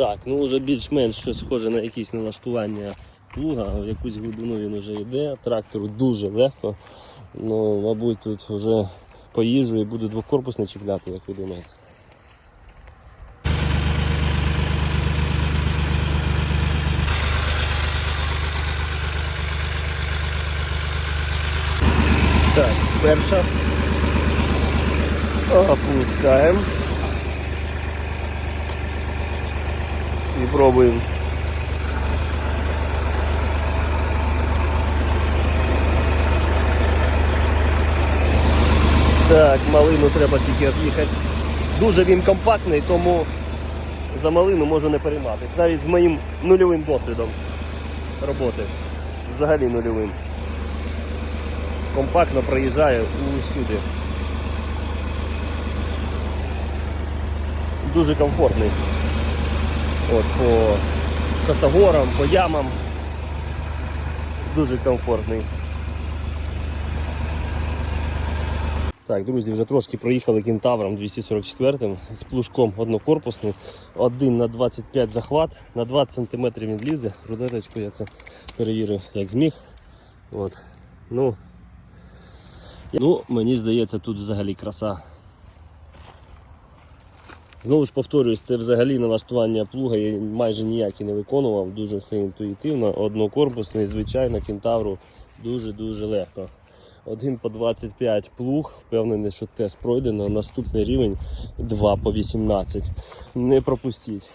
Так, ну вже більш-менш схоже на якісь налаштування плуга, в якусь глибину він вже йде, трактору дуже легко. Ну, мабуть, тут вже поїжджу і буду двокорпусний чіпляти, як ви думаєте. Так, перша. Опускаємо. І пробуємо. Так, малину треба тільки об'їхати. Дуже він компактний, тому за малину можу не перейматись. Навіть з моїм нульовим досвідом роботи. Взагалі нульовим. Компактно проїжджає усюди. Дуже комфортний. От, по косогорам, по ямам. Дуже комфортний. Так, друзі, вже трошки проїхали кентавром 244 з плужком однокорпусним. Один на 25 захват, на 20 см він лізе. Рудеточку я це перевірив як зміг. От. Ну, ну, мені здається, тут взагалі краса. Знову ж повторюсь, це взагалі налаштування плуга я майже ніякі не виконував, дуже все інтуїтивно, однокорпусний, звичайно, кентавру дуже-дуже легко. Один по 25 плуг, впевнений, що тест пройдено. Наступний рівень 2 по 18. Не пропустіть.